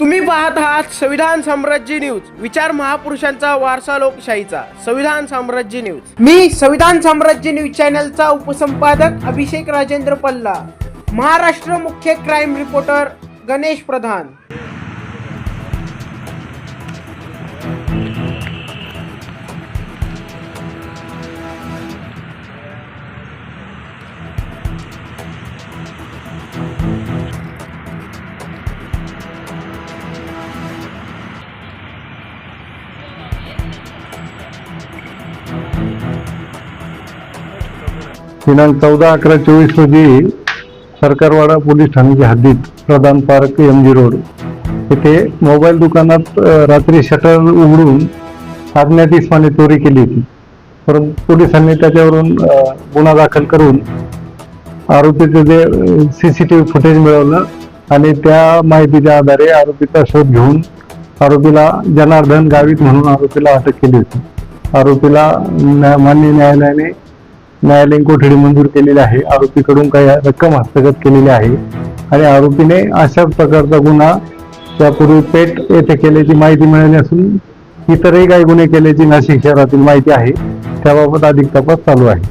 तुम्ही पाहत आहात संविधान साम्राज्य न्यूज. विचार महापुरुषांचा वारसा लोकशाहीचा. संविधान साम्राज्य न्यूज. मी संविधान साम्राज्य न्यूज चॅनलचा उपसंपादक अभिषेक राजेंद्र पल्ला. महाराष्ट्र मुख्य क्राईम रिपोर्टर गणेश प्रधान. दिनांक चौदा अकरा चोवीस रोजी सरकारवाडा पोलीस ठाण्याच्या हद्दीत Pradhan park M G road येथे मोबाईल दुकानात रात्री शटर उघडून अज्ञात इस्माने चोरी केली होती. परंतु पोलिसांनी त्याच्यावरून गुन्हा दाखल करून आरोपीचं जे C C T V footage मिळवलं आणि त्या माहितीच्या आधारे आरोपीचा शोध घेऊन आरोपीला जनार्दन गावित म्हणून आरोपीला अटक केली होती. आरोपीला न्या- मान्य न्यायालयाने न्यायालयीन कोठडी मंजूर केलेली आहे. आरोपीकडून काही रक्कम हस्तगत केलेली आहे. आणि आरोपीने अशाच प्रकारचा गुन्हा त्यापूर्वी पेठ येथे केल्याची माहिती मिळाली असून इतरही काही गुन्हे केल्याची नाशिक शहरातील माहिती आहे. त्याबाबत अधिक तपास चालू आहे.